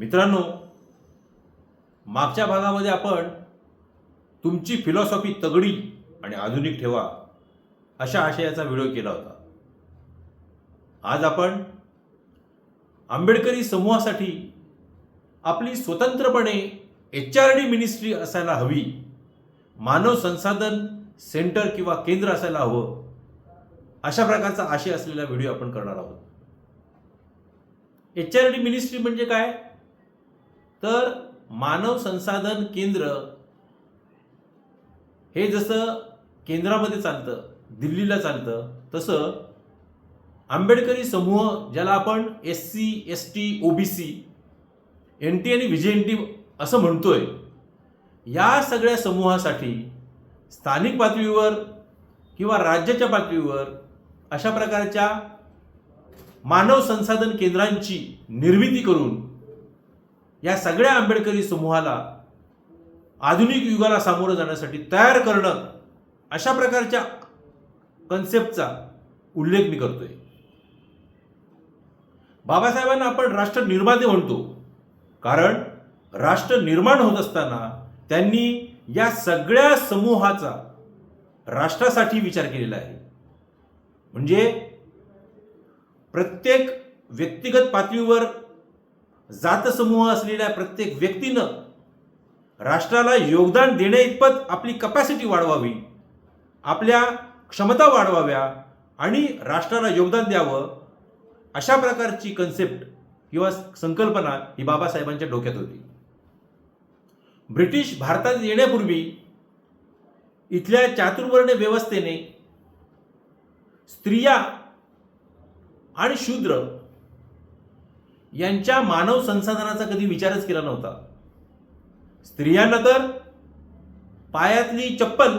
मित्रांनो मागच्या भागामध्ये आपण तुमची फिलॉसॉफी तगडी आणि आधुनिक ठेवा अशा आशयाचा व्हिडिओ केला होता. आज आपण आंबेडकरी समूहासाठी आपली स्वतंत्रपणे एच आर डी मिनिस्ट्री असायला हवी मानव संसाधन सेंटर किंवा केंद्र असायला हवं अशा प्रकारचा आशय असलेला व्हिडिओ आपण करणार आहोत. एच आर डी मिनिस्ट्री म्हणजे काय? तर मानव संसाधन केंद्र हे जसं केंद्रामध्ये चालतं दिल्लीला चालतं तसं आंबेडकरी समूह ज्याला आपण S C S T O B C N T आणि व्ही एन टी असं म्हणतोय या सगळ्या समूहासाठी स्थानिक पातळीवर किंवा राज्याच्या पातळीवर अशा प्रकारच्या मानव संसाधन केंद्रांची निर्मिती करून या सगळ्या आंबेडकरी समूहाला आधुनिक युगाला सामोरं जाण्यासाठी तयार करणं अशा प्रकारच्या कन्सेप्टचा उल्लेख मी करतोय. बाबासाहेबांना आपण राष्ट्र निर्माते म्हणतो. कारण राष्ट्र निर्माण होत असताना त्यांनी या सगळ्या समूहाचा राष्ट्रासाठी विचार केलेला आहे. म्हणजे प्रत्येक व्यक्तिगत पातळीवर जातसमूह असलेल्या प्रत्येक व्यक्तीनं राष्ट्राला योगदान देण्याइतपत आपली कपॅसिटी वाढवावी आपल्या क्षमता वाढवाव्या आणि राष्ट्राला योगदान द्यावं अशा प्रकारची कन्सेप्ट किंवा संकल्पना ही बाबासाहेबांच्या डोक्यात होती. ब्रिटिश भारतात येण्यापूर्वी इथल्या चातुर्वर्ण व्यवस्थेने स्त्रिया आणि शूद्र यांच्या मानव संसाधनाचा कधी विचारच केला नव्हता. स्त्रियांना तर पायातली चप्पल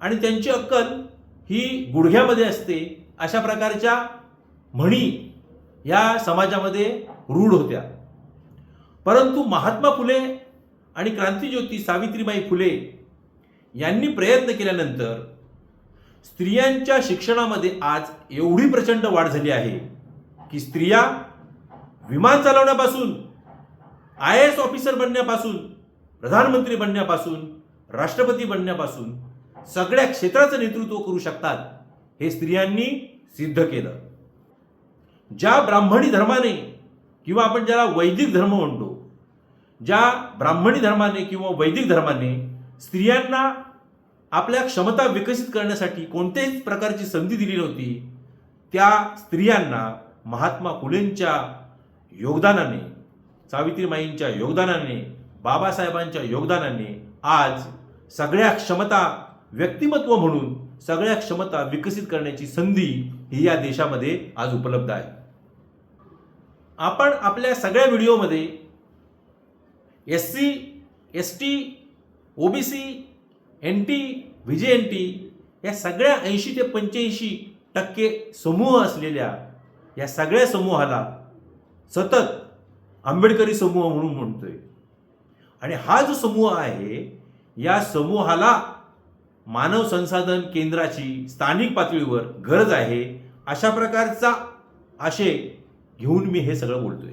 आणि त्यांची अक्कल ही गुडघ्यामध्ये असते अशा प्रकारच्या म्हणी या समाजामध्ये रूढ होत्या. परंतु महात्मा फुले आणि क्रांतीज्योती सावित्रीबाई फुले यांनी प्रयत्न केल्यानंतर स्त्रियांच्या शिक्षणामध्ये आज एवढी प्रचंड वाढ झाली आहे की स्त्रिया विमान चालवण्यापासून आय एस ऑफिसर बनण्यापासून प्रधानमंत्री बनण्यापासून राष्ट्रपती बनण्यापासून सगळ्या क्षेत्राचं नेतृत्व करू शकतात हे स्त्रियांनी सिद्ध केलं. ज्या ब्राह्मणी धर्माने किंवा आपण ज्याला वैदिक धर्म म्हणतो ज्या ब्राह्मणी धर्माने किंवा वैदिक धर्माने स्त्रियांना आपल्या क्षमता विकसित करण्यासाठी कोणत्याही प्रकारची संधी दिली नव्हती त्या स्त्रियांना महात्मा फुलेंच्या योगदानाने सावित्रीमाईंच्या योगदानाने बाबासाहेबांच्या योगदानाने आज सगळ्या क्षमता व्यक्तिमत्व म्हणून सगळ्या क्षमता विकसित करण्याची संधी ही या देशामध्ये आज उपलब्ध आहे. आपण आपल्या सगळ्या व्हिडिओमध्ये S C S T OBC N T V N T या सगळ्या ऐंशी ते पंच्याऐंशी टक्के समूह असलेल्या या सगळ्या समूहाला सतत आंबेडकरी समूह म्हणून म्हणतोय. आणि हा जो समूह आहे या समूहाला मानव संसाधन केंद्राची स्थानिक पातळीवर गरज आहे अशा प्रकारचा आशय घेऊन मी हे सगळं बोलतोय.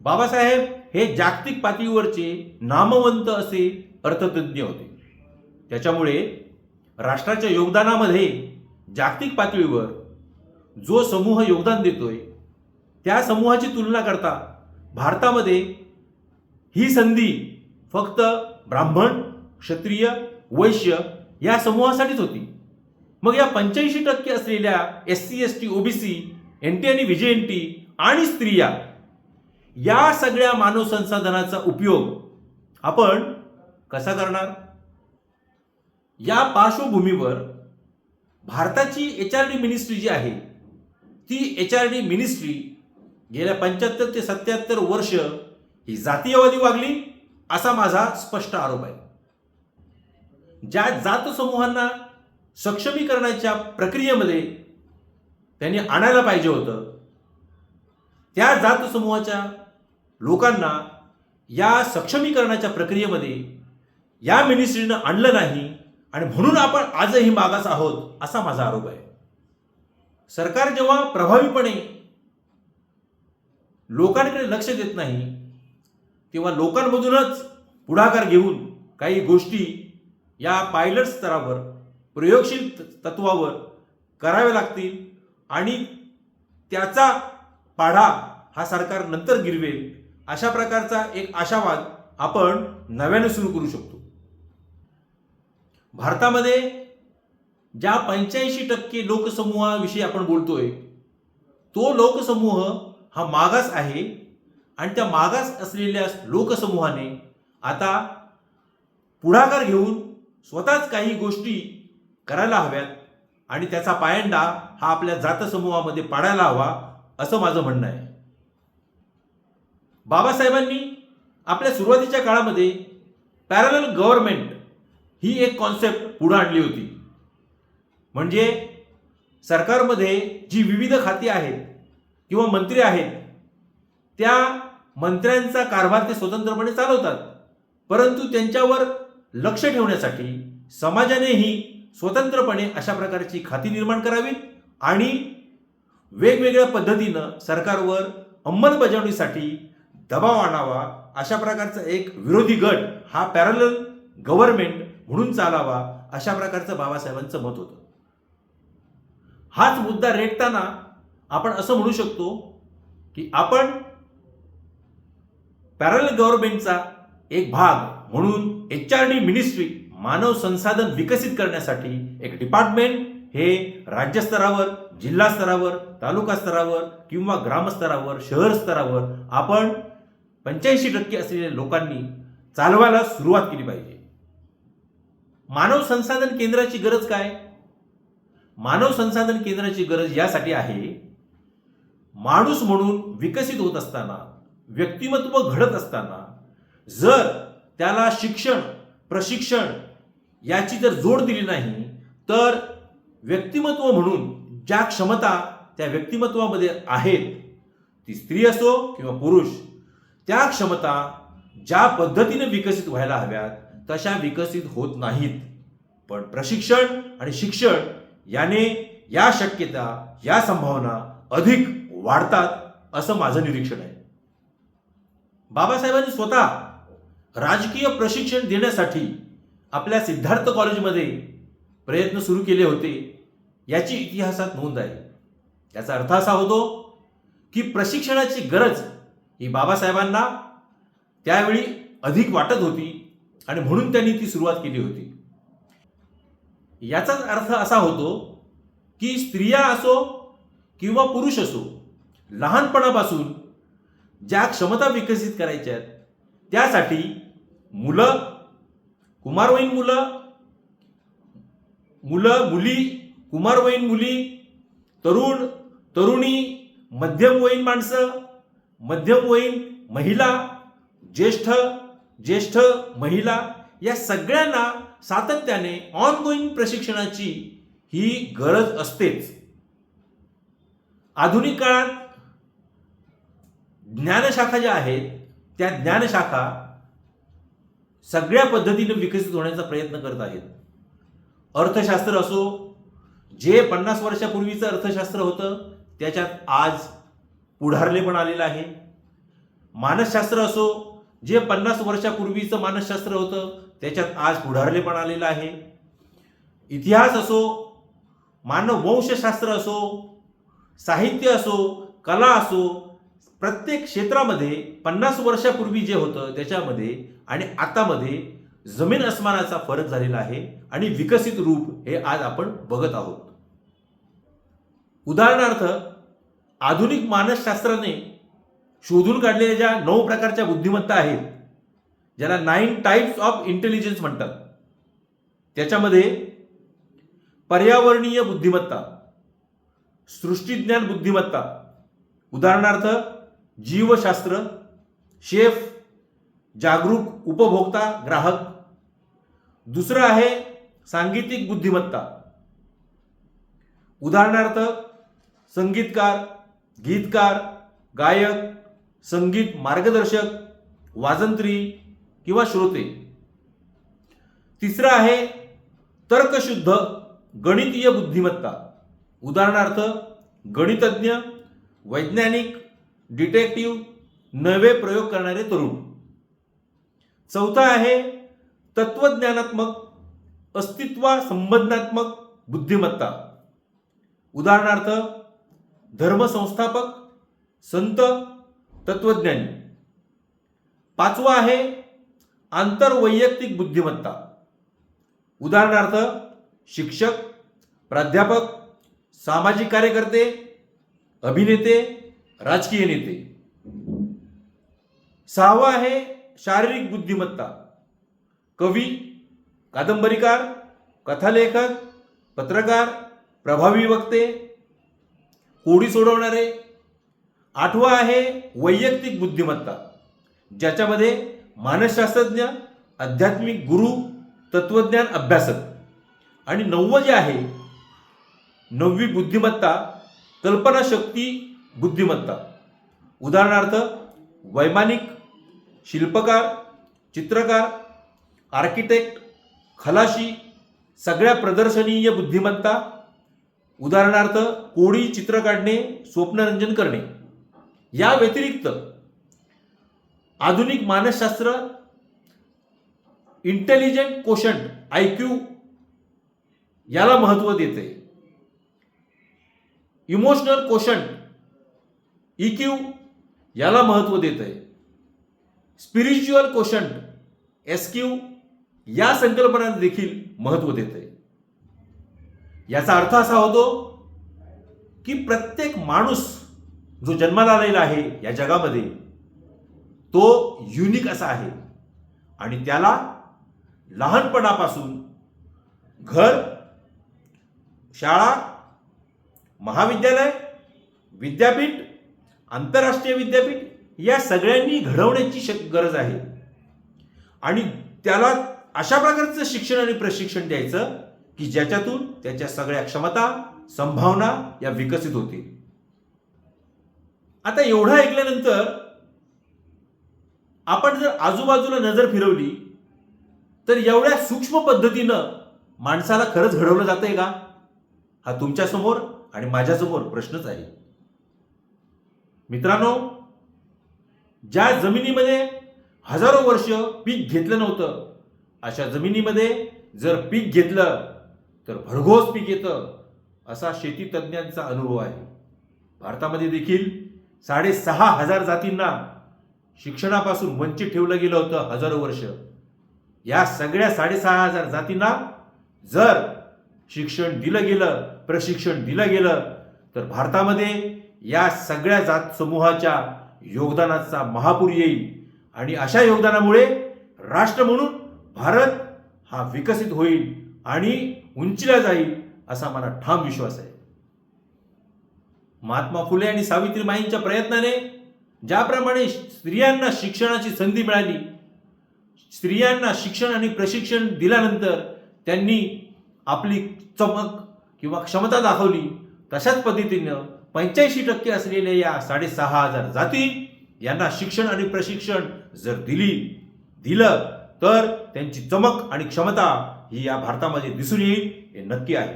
बाबासाहेब हे जागतिक पातळीवरचे नामवंत असे अर्थतज्ञ होते. त्याच्यामुळे राष्ट्राच्या योगदानामध्ये जागतिक पातळीवर जो समूह योगदान देतोय त्या समूहाची तुलना करता भारतामध्ये ही संधी फक्त ब्राह्मण क्षत्रिय वैश्य या समूहासाठीच होती. मग या पंच्याऐंशी टक्के असलेल्या S C S T OBC N T आणि व्ही एन टी आणि स्त्रिया या सगळ्या मानव संसाधनाचा उपयोग आपण कसा करणार? या पार्श्वभूमीवर भारताची एच आर डी मिनिस्ट्री जी आहे ती एच आर डी मिनिस्ट्री गेल्या पंच्याहत्तर ते सत्याहत्तर वर्ष ही जातीयवादी वागली असा माझा स्पष्ट आरोप आहे. ज्या जात समूहांना सक्षमीकरणाच्या प्रक्रियेमध्ये त्यांनी आणायला पाहिजे होतं त्या जात समूहाच्या लोकांना या सक्षमीकरणाच्या प्रक्रियेमध्ये या मिनिस्ट्रीनं आणलं नाही आणि म्हणून आपण आजही मागास आहोत असा माझा आरोप आहे. सरकार जेव्हा प्रभावीपणे लोकांकडे लक्ष देत नाही तेव्हा लोकांमधूनच पुढाकार घेऊन काही गोष्टी या पायलट स्तरावर प्रयोगशील त- तत्वावर कराव्या लागतील आणि त्याचा पाढा हा सरकार नंतर गिरवेल अशा प्रकारचा एक आशावाद आपण नव्याने सुरू करू शकतो. भारतामध्ये ज्या पंच्याऐंशी टक्के लोकसमूहाविषयी आपण बोलतोय तो लोकसमूह हा मागास आहे आणि त्या मागास असलेल्या लोकसमूहाने आता पुढाकार घेऊन स्वतःच काही गोष्टी करायला हव्यात आणि त्याचा पायंडा हा आपल्या जातसमूहामध्ये पाडायला हवा असं माझं म्हणणं आहे. बाबासाहेबांनी आपल्या सुरुवातीच्या काळामध्ये पॅरल गव्हर्नमेंट ही एक कॉन्सेप्ट पुढे आणली होती. म्हणजे सरकारमध्ये जी विविध खाती आहेत किंवा मंत्री आहेत त्या मंत्र्यांचा कारभार ते स्वतंत्रपणे चालवतात. परंतु त्यांच्यावर लक्ष ठेवण्यासाठी समाजानेही स्वतंत्रपणे अशा प्रकारची खाती निर्माण करावीत आणि वेगवेगळ्या पद्धतीनं सरकारवर अंमलबजावणीसाठी दबाव आणावा अशा प्रकारचा एक विरोधी गट हा पॅरल गव्हर्नमेंट म्हणून चालावा अशा प्रकारचं बाबासाहेबांचं मत होतं. हाच मुद्दा रेटताना आपण असं म्हणू शकतो की आपण पॅरल गव्हर्नमेंटचा एक भाग म्हणून एच आर डी मिनिस्ट्री मानव संसाधन विकसित करण्यासाठी एक डिपार्टमेंट हे राज्यस्तरावर जिल्हा स्तरावर तालुका स्तरावर किंवा ग्रामस्तरावर शहर स्तरावर आपण पंच्याऐंशी टक्के असलेल्या लोकांनी चालवायला सुरुवात केली पाहिजे. मानव संसाधन केंद्राची गरज काय? मानव संसाधन केंद्राची गरज यासाठी आहे माणूस म्हणून विकसित होत असताना व्यक्तिमत्व घडत असताना जर त्याला शिक्षण प्रशिक्षण याची जर जोड दिली नाही तर व्यक्तिमत्व म्हणून ज्या क्षमता त्या व्यक्तिमत्वामध्ये आहेत ती स्त्री असो किंवा पुरुष त्या क्षमता ज्या पद्धतीने विकसित व्हायला हव्यात तशा विकसित होत नाहीत. पण प्रशिक्षण आणि शिक्षण याने या शक्यता या संभावना अधिक वाढतात असं माझं निरीक्षण आहे. बाबासाहेबांनी स्वतः राजकीय प्रशिक्षण देण्यासाठी आपल्या सिद्धार्थ कॉलेजमध्ये प्रयत्न सुरू केले होते याची इतिहासात नोंद आहे. याचा अर्थ असा होतो की प्रशिक्षणाची गरज ही बाबासाहेबांना त्यावेळी अधिक वाटत होती आणि म्हणून त्यांनी ती सुरुवात केली होती. याचाच अर्थ असा होतो की स्त्रिया असो किंवा पुरुष असो लहानपणापासून ज्या क्षमता विकसित करायच्या आहेत त्यासाठी मुलं कुमारवयीन मुलं मुलं मुली कुमारवयीन मुली तरुण तरुणी मध्यमवयीन माणसं मध्यमवयीन महिला ज्येष्ठ ज्येष्ठ महिला या सगळ्यांना सातत्याने ऑनगोईंग प्रशिक्षणाची ही गरज असतेच. आधुनिक काळात ज्ञानशाखा ज्या आहेत त्या ज्ञानशाखा सगळ्या पद्धतीने विकसित होण्याचा प्रयत्न करत आहेत. अर्थशास्त्र असो जे पन्नास वर्षापूर्वीचं अर्थशास्त्र होतं त्याच्यात आज पुढारले पण आलेलं आहे. मानसशास्त्र असो जे पन्नास वर्षापूर्वीचं मानसशास्त्र होतं त्याच्यात आज पुढारले पण आलेलं आहे. इतिहास असो मानव वंशशास्त्र असो साहित्य असो कला असो प्रत्येक क्षेत्रामध्ये पन्नास वर्षापूर्वी जे होतं त्याच्यामध्ये आणि आतामध्ये जमीन अस्मानाचा फरक झालेला आहे आणि विकसित रूप हे आज आपण बघत आहोत. उदाहरणार्थ आधुनिक मानसशास्त्राने शोधून काढलेल्या ज्या नऊ प्रकारच्या बुद्धिमत्ता आहेत ज्याला नाईन टाईप्स ऑफ इंटेलिजन्स म्हणतात त्याच्यामध्ये पर्यावरणीय बुद्धिमत्ता सृष्टीज्ञान बुद्धिमत्ता उदाहरणार्थ जीवशास्त्र शेफ जागरूक उपभोक्ता ग्राहक. दुसरं आहे सांगीतिक बुद्धिमत्ता. उदाहरणार्थ संगीतकार गीतकार गायक संगीत मार्गदर्शक वाजंत्री किंवा श्रोते. तिसरं आहे तर्कशुद्ध गणितीय बुद्धिमत्ता. उदाहरणार्थ गणितज्ञ वैज्ञानिक डिटेक्टिव्ह नवे प्रयोग करणारे तरुण. चौथा आहे तत्वज्ञानात्मक अस्तित्वा संबंधात्मक बुद्धिमत्ता. उदाहरणार्थ धर्मसंस्थापक संत तत्वज्ञानी. पाचवा आहे आंतरवैयक्तिक बुद्धिमत्ता. उदाहरणार्थ शिक्षक प्राध्यापक सामाजिक कार्यकर्ते अभिनेते राजकीय नेते. सहावा आहे शारीरिक बुद्धिमत्ता. कवी कादंबरीकार कथालेखक पत्रकार प्रभावी वक्ते कोडी सोडवणारे. आठवा आहे वैयक्तिक बुद्धिमत्ता ज्याच्यामध्ये मानसशास्त्रज्ञ आध्यात्मिक गुरु तत्वज्ञान अभ्यासक. आणि नववं जे आहे नववी बुद्धिमत्ता कल्पनाशक्ती बुद्धिमत्ता. उदाहरणार्थ वैमानिक शिल्पकार चित्रकार आर्किटेक्ट खलाशी सगळ्या प्रदर्शनीय बुद्धिमत्ता. उदाहरणार्थ कोडी चित्र काढणे स्वप्नरंजन करणे. या व्यतिरिक्त आधुनिक मानसशास्त्र इंटेलिजंट कोशंट आय क्यू याला महत्त्व देते. इमोशनल कोशंट इक्यू याला महत्त्व देत आहे स्पिरिच्युअल कोशंट एस क्यू या संकल्पना देखील महत्त्व देत आहे याचा अर्थ असा होतो की प्रत्येक माणूस जो जन्माला आलेला आहे या जगामध्ये तो युनिक असा आहे. आणि त्याला लहानपणापासून घर शाळा महाविद्यालय विद्यापीठ आंतरराष्ट्रीय विद्यापीठ या सगळ्यांनी घडवण्याची शक गरज आहे. आणि त्याला अशा प्रकारचं शिक्षण आणि प्रशिक्षण द्यायचं की ज्याच्यातून त्याच्या सगळ्या क्षमता संभावना या विकसित होतील आता एवढं ऐकल्यानंतर आपण जर आजूबाजूला नजर फिरवली तर एवढ्या सूक्ष्म पद्धतीनं माणसाला खरंच घडवलं जातंय का? हा तुमच्यासमोर आणि माझ्यासमोर प्रश्नच आहे. मित्रांनो ज्या जमिनीमध्ये हजारो वर्ष पीक घेतलं नव्हतं अशा जमिनीमध्ये जर पीक घेतलं तर भरघोस पीक येतं असा शेती तज्ज्ञांचा अनुभव आहे. भारतामध्ये देखील साडेसहा हजार जातींना शिक्षणापासून वंचित ठेवलं गेलं होतं हजारो वर्ष. या सगळ्या साडेसहा हजार जातींना जर शिक्षण दिलं गेलं प्रशिक्षण दिलं गेलं तर भारतामध्ये या सगळ्या जात समूहाच्या योगदानाचा महापूर येईल. आणि अशा योगदानामुळे राष्ट्र म्हणून भारत हा विकसित होईल आणि उंचीला जाईल असा मला ठाम विश्वास आहे. महात्मा फुले आणि सावित्रीबाईंच्या प्रयत्नाने ज्याप्रमाणे स्त्रियांना शिक्षणाची संधी मिळाली स्त्रियांना शिक्षण आणि प्रशिक्षण दिल्यानंतर त्यांनी आपली चमक किंवा क्षमता दाखवली तशाच पद्धतीनं पंच्याऐंशी टक्के असलेल्या या साडेसहा हजार जाती यांना शिक्षण आणि प्रशिक्षण जर दिली दिलं तर त्यांची चमक आणि क्षमता ही या भारतामध्ये दिसून येईल हे नक्की आहे.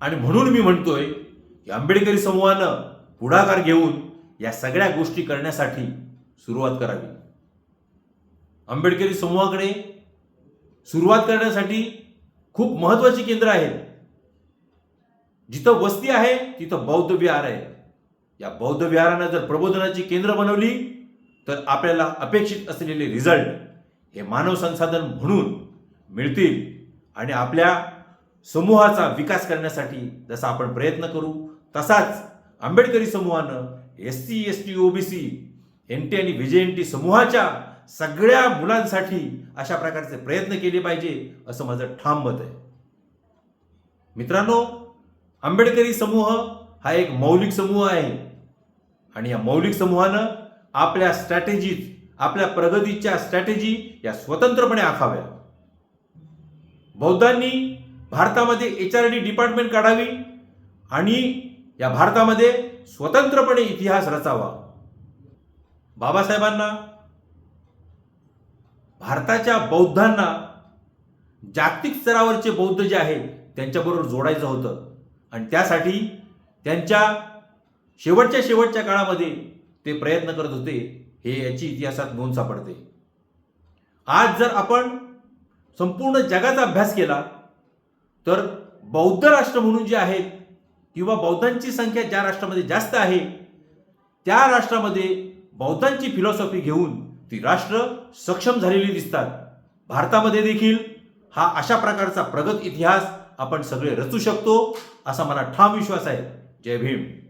आणि म्हणून मी म्हणतोय की आंबेडकरी समूहानं पुढाकार घेऊन या सगळ्या गोष्टी करण्यासाठी सुरुवात करावी. आंबेडकरी समूहाकडे सुरुवात करण्यासाठी खूप महत्वाची केंद्र आहेत. जिथं वस्ती आहे तिथं बौद्ध विहार आहे. या बौद्ध विहारानं जर प्रबोधनाची केंद्र बनवली तर आपल्याला अपेक्षित असलेले रिझल्ट हे मानव संसाधन म्हणून मिळतील आणि आपल्या समूहाचा विकास करण्यासाठी जसा आपण प्रयत्न करू तसाच आंबेडकरी समूहानं S C S T OBC N T आणि विजय एन टी समूहाच्या सगळ्या मुलांसाठी अशा प्रकारचे प्रयत्न केले पाहिजे असं माझं ठाम मत आहे. मित्रांनो आंबेडकरी समूह हा एक मौलिक समूह आहे. आणि या मौलिक समूहानं आपल्या स्ट्रॅटेजीज आपल्या प्रगतीच्या स्ट्रॅटेजी या स्वतंत्रपणे आखाव्या. बौद्धांनी भारतामध्ये एच आर डी डिपार्टमेंट काढावी आणि या भारतामध्ये स्वतंत्रपणे इतिहास रचावा. बाबासाहेबांना भारताच्या बौद्धांना जागतिक स्तरावरचे बौद्ध जे आहेत त्यांच्याबरोबर जोडायचं होतं. आणि त्यासाठी त्यांच्या शेवटच्या शेवटच्या काळामध्ये ते प्रयत्न करत होते हे याची इतिहासात नोंद सापडते. आज जर आपण संपूर्ण जगाचा अभ्यास केला तर बौद्ध राष्ट्र म्हणून जे आहेत किंवा बौद्धांची संख्या ज्या राष्ट्रामध्ये जास्त आहे त्या राष्ट्रामध्ये बौद्धांची फिलॉसॉफी घेऊन ती राष्ट्र सक्षम झालेली दिसतात. भारतामध्ये देखील हा अशा प्रकारचा प्रगत इतिहास आपण सगळे रचू शकतो असा मला ठाम विश्वास आहे. जय भीम.